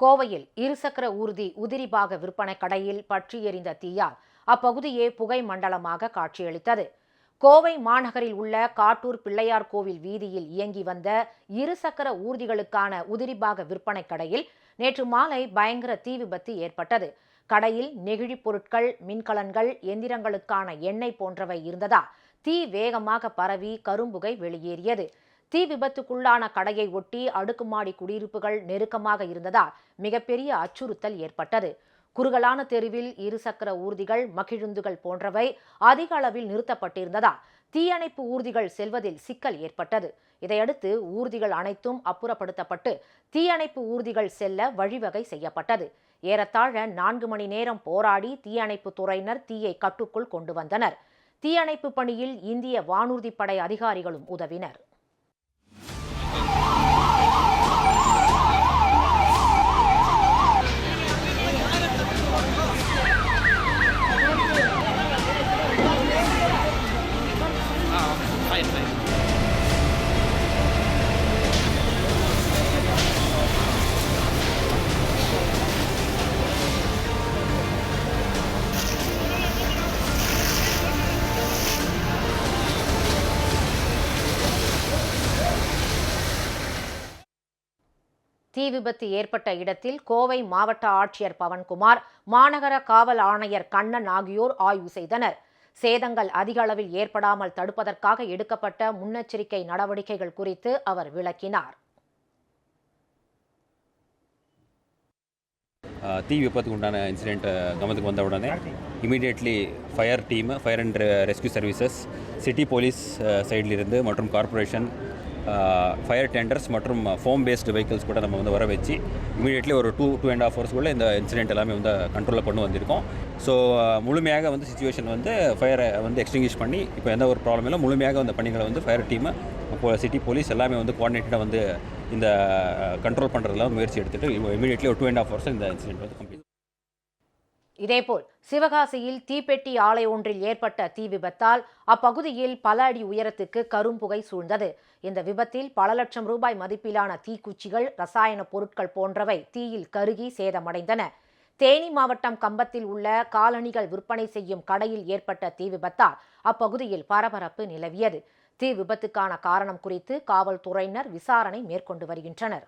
கோவையில் இருசக்கர ஊர்தி உதிரிபாக விற்பனை கடையில் பற்றி எறிந்த தீயால் அப்பகுதியே புகை மண்டலமாக காட்சியளித்தது. கோவை மாநகரில் உள்ள காட்டூர் பிள்ளையார் கோவில் வீதியில் இயங்கி வந்த இருசக்கர ஊர்திகளுக்கான உதிரிபாக விற்பனை கடையில் நேற்று மாலை பயங்கர தீ விபத்து ஏற்பட்டது. கடையில் நெகிழிப் பொருட்கள் மின்கலன்கள் எந்திரங்களுக்கான எண்ணெய் போன்றவை இருந்ததால் தீ வேகமாக பரவி கரும்புகை வெளியேறியது. தீ விபத்துக்குள்ளான கடையை ஒட்டி அடுக்குமாடி குடியிருப்புகள் நெருக்கமாக இருந்ததால் மிகப்பெரிய அச்சுறுத்தல் ஏற்பட்டது. குறுகலான தெருவில் இருசக்கர ஊர்திகள் மகிழுந்துகள் போன்றவை அதிக அளவில் நிறுத்தப்பட்டிருந்ததால் தீயணைப்பு ஊர்திகள் செல்வதில் சிக்கல் ஏற்பட்டது. இதையடுத்து ஊர்திகள் அனைத்தும் அப்புறப்படுத்தப்பட்டு தீயணைப்பு ஊர்திகள் செல்ல வழிவகை செய்யப்பட்டது. ஏறத்தாழ நான்கு மணி நேரம் போராடி தீயணைப்பு துறையினர் தீயை கட்டுக்குள் கொண்டு வந்தனர். தீயணைப்பு பணியில் இந்திய வானூர்திப்படை அதிகாரிகளும் உதவினர். Fine, தீ விபத்து ஏற்பட்ட இடத்தில் கோவை மாவட்ட ஆட்சியர் பவன்குமார் மாநகர காவல் ஆணையர் கண்ணன் ஆகியோர் ஆய்வு செய்தனர். சேதங்கள் அதிக அளவில் ஏற்படாமல் தடுப்பதற்காக எடுக்கப்பட்ட முன்னெச்சரிக்கை நடவடிக்கைகள் குறித்து அவர் விளக்கினார். தீ விபத்துக்கு உண்டான இன்சிடெண்ட் கவனத்துக்கு வந்த உடனே immediately fire team fire and rescue services city police சைட்லேருந்து மற்றும் கார்ப்பரேஷன் ஃபயர் டெண்டர்ஸ் மற்றும் ஃபோம் பேஸ்டு வெஹிக்கிள்ஸ் கூட நம்ம வந்து வர வச்சு இமீடியட்லி ஒரு டூ டூ அண்ட் ஆஃப் ஹவர்ஸ்க்குள்ளே இந்த இன்சிடென்ட் எல்லாமே வந்து கண்ட்ரோலில் கொண்டு வந்திருக்கோம். ஸோ முழுமையாக வந்து சுச்சுவேஷன் வந்து ஃபயரை வந்து எக்ஸ்டிங்கிஷ் பண்ணி இப்போ எந்த ஒரு ப்ராப்ளம் இல்லை முழுமையாக அந்த பணிகளை வந்து ஃபயர் டீமை இப்போ சிட்டி போலீஸ் எல்லாமே வந்து கோஆர்டினேட்டடாக வந்து இந்த கண்ட்ரோல் பண்ணுறதுல முயற்சி எடுத்துகிட்டு இமீடியட்லி ஒரு டூ அண்ட் ஆஃப் ஹவர்ஸ் இந்த இன்சிடென்ட் வந்து கம்ப்ளீட் இதேபோல் சிவகாசியில் தீப்பெட்டி ஆலை ஒன்றில் ஏற்பட்ட தீ விபத்தால் அப்பகுதியில் பல அடி உயரத்துக்கு கரும்புகை சூழ்ந்தது. இந்த விபத்தில் பல லட்சம் ரூபாய் மதிப்பிலான தீக்குச்சிகள் ரசாயன பொருட்கள் போன்றவை தீயில் கருகி சேதமடைந்தன. தேனி மாவட்டம் கம்பத்தில் உள்ள காலணிகள் விற்பனை செய்யும் கடையில் ஏற்பட்ட தீ விபத்தால் அப்பகுதியில் பரபரப்பு நிலவியது. தீ விபத்துக்கான காரணம் குறித்து காவல்துறையினர் விசாரணை மேற்கொண்டு வருகின்றனர்.